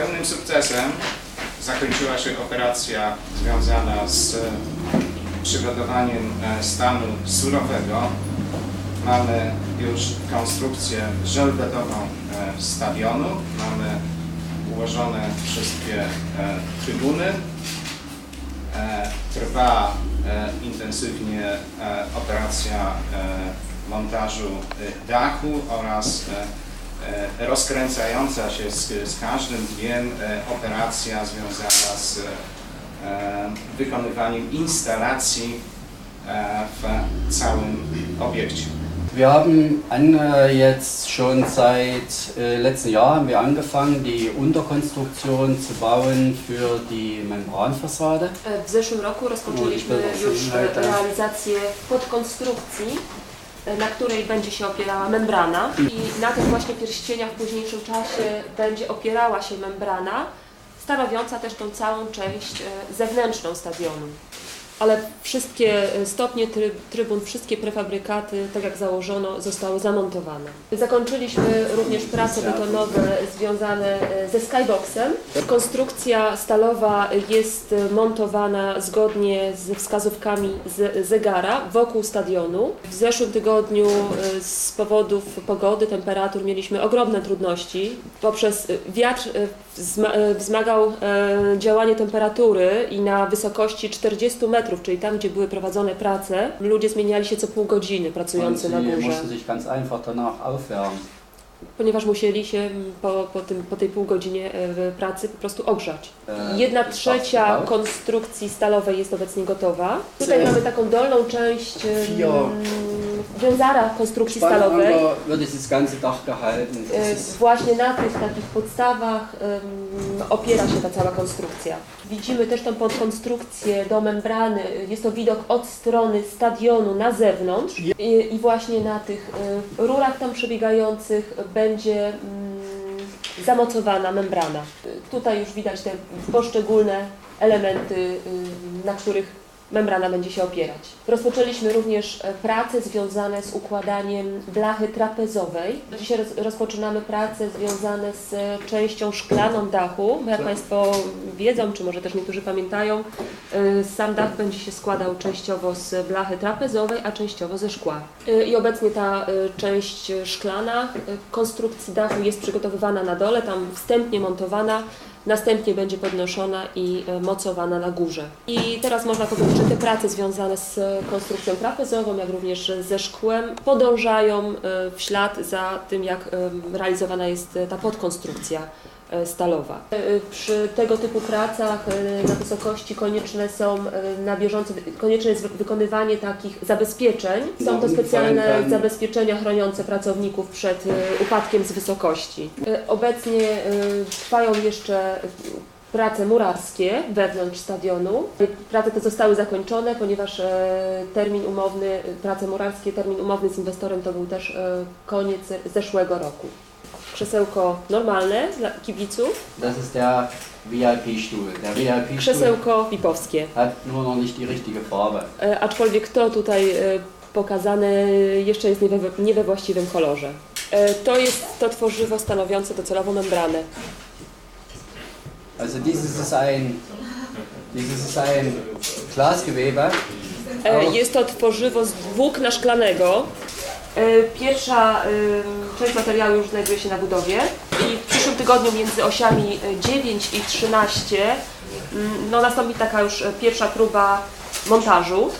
Pełnym sukcesem zakończyła się operacja związana z przygotowaniem e, stanu surowego. Mamy już konstrukcję żelbetową e, stadionu, mamy ułożone wszystkie e, trybuny. E, Trwa e, intensywnie e, operacja e, montażu e, dachu oraz e, e, rozkręcająca się z, z każdym dniem e, operacja związana z e, wykonywaniem instalacji e, w całym obiekcie. Wir haben an, äh, jetzt schon seit äh, letztem Jahr haben wir angefangen, die Unterkonstruktion zu bauen für die Membranfassade. E, W zeszłym roku rozpoczęliśmy to już e, realizację podkonstrukcji, e, na której będzie się opierała membrana i na tych właśnie pierścieniach w późniejszym czasie będzie opierała się membrana, stanowiąca też tą całą część e, zewnętrzną stadionu. Ale wszystkie e, stopnie try, trybun, wszystkie prefabrykaty, tak jak założono, zostały zamontowane. Zakończyliśmy również prace betonowe związane e, ze skyboxem. Konstrukcja stalowa jest e, montowana zgodnie z wskazówkami z zegara wokół stadionu. W zeszłym tygodniu z powodów pogody, temperatur mieliśmy ogromne trudności. Poprzez wiatr wzma- wzmagał działanie temperatury i na wysokości 40 metrów, czyli tam, gdzie były prowadzone prace, ludzie zmieniali się co pół godziny pracujący na górze, ponieważ musieli się po, po, tym, po tej pół godzinie e, pracy po prostu ogrzać. Äh, Jedna trzecia konstrukcji stalowej jest obecnie gotowa. Tutaj mamy taką dolną część wiązara konstrukcji stalowej. Ist Właśnie na tych takich podstawach opiera się ta cała konstrukcja. Widzimy też tą podkonstrukcję do membrany. Jest to widok od strony stadionu na zewnątrz i, właśnie na tych e, rurach tam przebiegających będzie zamocowana membrana. E, Tutaj już widać te poszczególne elementy, y, na których membrana będzie się opierać. Rozpoczęliśmy również e, prace związane z układaniem blachy trapezowej. Dzisiaj roz, rozpoczynamy prace związane z e, częścią szklaną dachu. Jak Państwo wiedzą, czy może też niektórzy pamiętają, e, sam dach będzie się składał częściowo z blachy trapezowej, a częściowo ze szkła. I obecnie ta część szklana konstrukcji dachu jest przygotowywana na dole, tam wstępnie montowana. Następnie będzie podnoszona i e, mocowana na górze. I teraz można powiedzieć, że te prace związane z e, konstrukcją trapezową, jak również ze szkłem, podążają e, w ślad za tym, jak realizowana jest ta podkonstrukcja stalowa. E, Przy tego typu pracach e, na wysokości konieczne są e, na bieżąco, konieczne jest wy- wykonywanie takich zabezpieczeń. Są to specjalne zabezpieczenia chroniące pracowników przed e, upadkiem z wysokości. E, Obecnie e, trwają jeszcze e, prace murarskie wewnątrz stadionu. Prace te zostały zakończone, ponieważ e, termin umowny, e, prace murarskie, termin umowny z inwestorem to był też e, koniec zeszłego roku. Krzesełko normalne dla kibiców, Das ist der VIP-Stuhl. Der VIP-Stuhl krzesełko VIP-owskie. hat nur noch nicht die richtige Farbe. E, Aczkolwiek to tutaj e, pokazane jeszcze jest nie we, nie we właściwym kolorze. E, To jest to tworzywo stanowiące docelową membranę. Also dieses ist ein, dieses ist ein Glasgewebe. E, Jest to tworzywo z włókna szklanego. E, Pierwsza em, część materiału już znajduje się na budowie i w przyszłym tygodniu między osiami e, 9 i 13 mm, no, nastąpi taka już e, pierwsza próba montażu.